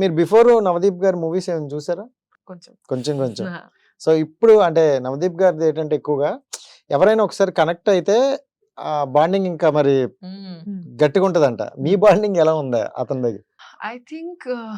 మీరు బిఫోర్ నవదీప్ గారి మూవీస్ ఏమైనా చూసారా? కొంచెం. కొంచెం కొంచెం. సో ఇప్పుడు అంటే నవదీప్ గారిది ఏంటంటే ఎక్కువగా ఎవరైనా ఒకసారి కనెక్ట్ అయితే ఆ బాండింగ్ ఇంకా మరి గట్టిగా ఉంటదంట మీ బాండింగ్ ఎలా ఉందా అతని దగ్గర? think uh,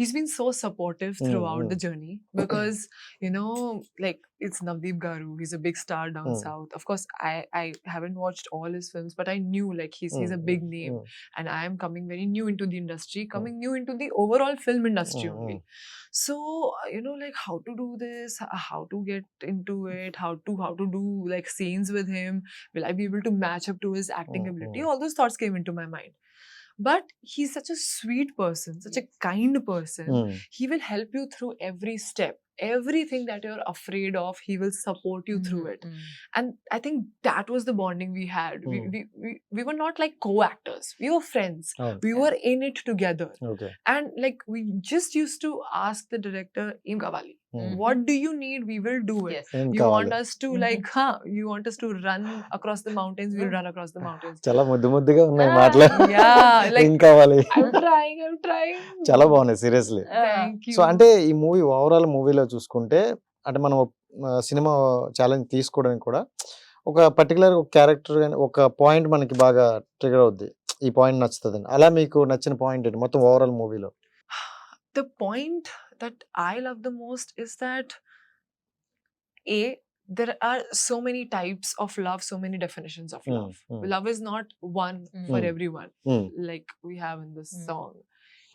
he's been so supportive Mm, throughout mm. the journey because you know, like it's Navdeep Garu. He's a big star down Mm. south. Of course, I I haven't watched all his films, but I knew like he's he's a big name, Mm, and I am coming very new into the industry, coming new into the overall film industry mm, only. So uh, you know, like how to do this, how to get into it, how to how to do like scenes with him. Will I be able to match up to his acting Mm, ability? mm. All those thoughts came into my mind but he's such a sweet person such a kind person mm. he will help you through every step everything that you're afraid of he will support you through mm-hmm, it mm. and i think that was the bonding we had mm. we, we, we, were not like co-actors we were friends oh, we yeah. were in it together okay. and like we just used to ask the director im Gavali. What do you need? We will do it. Yes. ఏం You want us to like, huh? You want us to run across the mountains? We'll run across the mountains. చాలా ముద్దు ముద్దుగా ఉన్నాయి మాటలు yeah, like- ఏం కావాలి I'm trying, I'm trying. చాలా బాగున్నాయి సీరియస్లీ Thank you. సో అంటే ఈ మూవీ ఓవరాల్ మూవీలో చూసుకుంటే అంటే మనం సినిమా ఛాలెంజ్ తీసుకోవడానికి కూడా ఒక పర్టికులర్ ఒక క్యారెక్టర్ కానీ ఒక పాయింట్ మనకి బాగా ట్రిగర్ అవుద్ది ఈ పాయింట్ నచ్చుతుంది అలా మీకు నచ్చిన పాయింట్ ఏంటి మొత్తం ఓవరాల్ మూవీలో the point that I love the most is that A, there are so many types of love, so many definitions of Mm, love. mm. Love is not one for Mm. everyone, Mm. like we have in this Mm. song.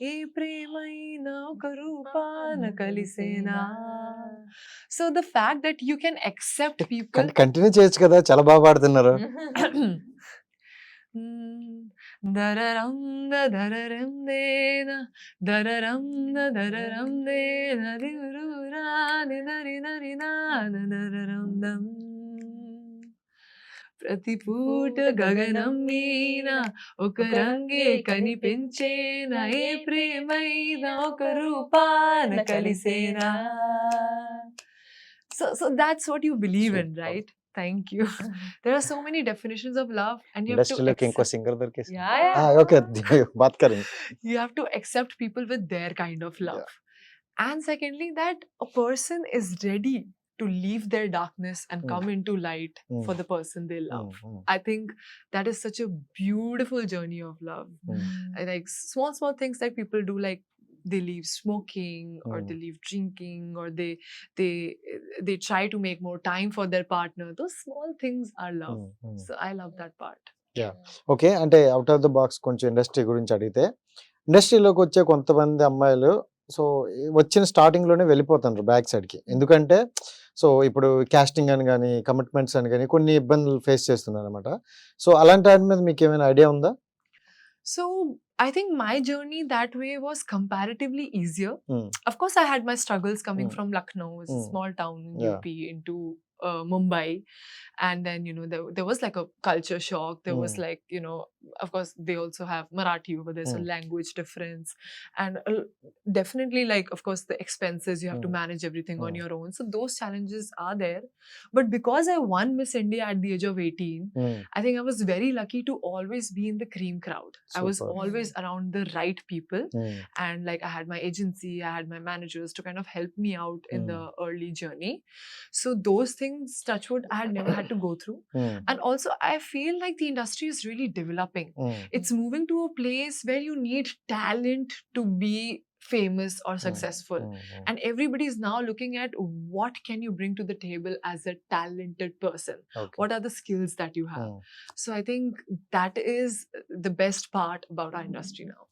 ఏ ప్రేమైనా ఒక రూపాన కలిసేనా so the fact that you can accept people continue చేయొచ్చు కదా చాలా బాగా పాడుతున్నారు Mm. దరరం దరరం దేన దరరం దరరం దేన దిరురా నిదరి నరినా దరరం దం ప్రతి పూట గగనం మీన ఒక రంగే కనిపించేనా ఏ ప్రేమైనా ఒక రూపాన కలిసేనా so so that's what you believe in. Right Thank you. there are so many definitions of love, and you have to. accept- singer single के Yeah, yeah. हाँ ओके बात you have to accept people with their kind of love. And secondly, that a person is ready to leave their darkness and Mm. come into light for the person they love. I think that is such a beautiful journey of love. Hmm, I like small, small things that people do, like they leave smoking or they Mm. leave drinking or they they they try to make more time for their partner those small things are love. So i love that part. Okay అంటే out of the box కొంచెం industry గురించి అడిగితే ఇండస్ట్రీలోకి వచ్చే కొంతమంది అమ్మాయిలు so వచ్చిన స్టార్టింగ్లోనే వెళ్ళిపోతున్నారు బ్యాక్ సైడ్కి. ఎందుకంటే సో ఇప్పుడు కాస్టింగ్ అని కానీ కమిట్మెంట్స్ అని కానీ కొన్ని ఇబ్బందులు ఫేస్ చేస్తున్నారు అనమాట సో అలాంటి వాటి మీద మీకు ఏమైనా ఐడియా ఉందా? So I think my journey that way was comparatively easier. Mm. Of course, I had my struggles coming Mm. from Lucknow, a Mm. small town in Yeah. UP, into uh, Mumbai, and then you know there there was like a culture shock. There was Mm. like you know, of course they also have Marathi over there, so Mm. language difference, and uh, definitely like of course the expenses you have to Mm. manage everything on Mm. your own. So those challenges are there, but because I won Miss India at the age of eighteen. Mm, I think I was very lucky to always be in the cream crowd. I was always around the right people. mm, And like I had my agency, I had my managers to kind of help me out in the early journey. So those things, touchwood, I had never had to go through. mm, And also, I feel like the industry is really developing. Mm, It's moving to a place where you need talent to be famous or successful. mm, mm. And everybody is now looking at what can you bring to the table as a talented person? Okay. What are the skills that you have? Mm. So I think that is the best part about our industry now.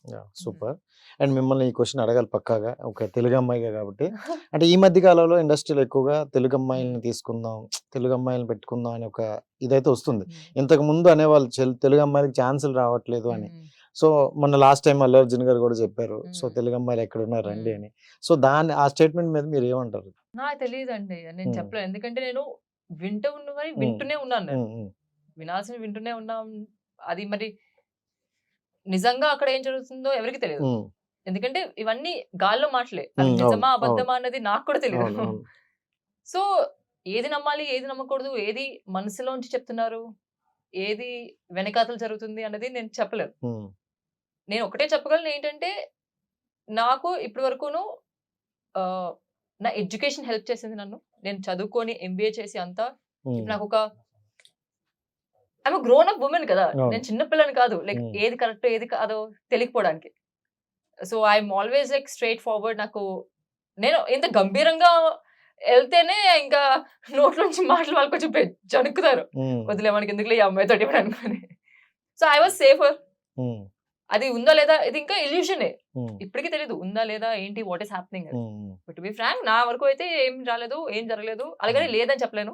Super and మిమ్మల్ని ఈ question అడగాలి పక్కాగా ఒక తెలుగు అమ్మాయిగా కాబట్టి అంటే ఈ మధ్య కాలంలో ఇండస్ట్రీలో ఎక్కువగా తెలుగు అమ్మాయిల్ని తీసుకుందాం తెలుగు అమ్మాయిలను పెట్టుకుందాం అని ఒక ఇదైతే వస్తుంది ఇంతకు ముందు అనేవాళ్ళు తెలుగు అమ్మాయిలకి ఛాన్సులు రావట్లేదు అని సో మొన్న లాస్ట్ టైం అల్లు అర్జున్ గారు కూడా చెప్పారు. సో. తెలుగు అమ్మాయిలు ఎక్కడ ఉన్నారు రండి. అని. సో దాన్ని ఆ స్టేట్మెంట్ మీద మీరు ఏమంటారు? నాకు తెలియదండి నేను మ్మ్. చెప్పలేను. ఎందుకంటే నేను వింటూ ఉన్నవని మ్మ్. వింటూనే ఉన్నాను నేను. వినాల్సిన వింటూనే ఉన్నాం. అది మరి నిజంగా అక్కడ ఏం జరుగుతుందో ఎవరికి తెలియదు. ఎందుకంటే ఇవన్నీ గాల్లో మాటలే. నిజమా అబద్ధమా అన్నది నాకు కూడా తెలియదు. సో ఏది నమ్మాలి ఏది నమ్మకూడదు ఏది మనసులోంచి చెప్తున్నారు ఏది వెనకాతలు జరుగుతుంది అన్నది నేను చెప్పలేను. ఉమ్, నేను ఒకటే చెప్పగలను ఏంటంటే నాకు ఇప్పటి వరకును నా ఎడ్యుకేషన్ హెల్ప్ చేసింది నన్ను. నేను చదువుకొని ఎంబీఏ చేసి అంతా. నాకు ఒక ఐమ్ గ్రోన్ అప్ ఉమెన్ కదా. నేను చిన్న పిల్లని కాదు. లైక్. ఏది కరెక్ట్ ఏది కాదో తెలియకపోవడానికి. So I'm always like straightforward. నాకు నేను ఇంత గంభీరంగా వెళ్తేనే ఇంకా నోట్లోంచి మాటలు వాళ్ళు కొంచెం జనుకుతారు వదిలే మనకి ఎందుకులే ఈ అమ్మాయితో అనుకుని సో ఐ వాజ్ సేఫర్. అది ఉందా లేదా? ఇది ఇంకా ఇల్యూషనే ఇప్పటికీ తెలియదు ఉందా లేదా ఏంటి what is happening but be frank నా వరకు అయితే ఏం రాలేదు ఏం జరగలేదు అలాగే లేదని చెప్పలేను.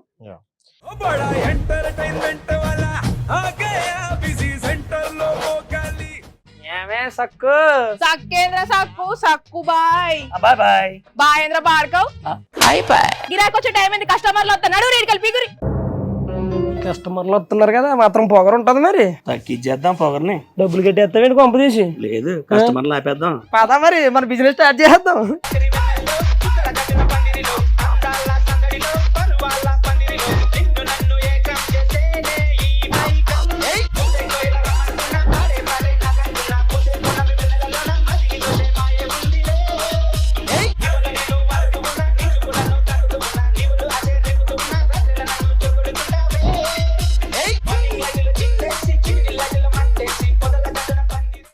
బాయ్. Bye bye. గిరాకొచ్చే టైం కస్టమర్లు వస్తా నడు రేడికల్ పిగురి కస్టమర్లు వస్తున్నారు కదా మాత్రం పొగరు ఉంటది మరి. తగ్గించేద్దాం పొగర్ని. డబ్బులు కట్టేస్తావేంటి కొంప తీసి? లేదు కస్టమర్లు ఆపేద్దాం పదా మరి మన బిజినెస్ స్టార్ట్ చేద్దాం.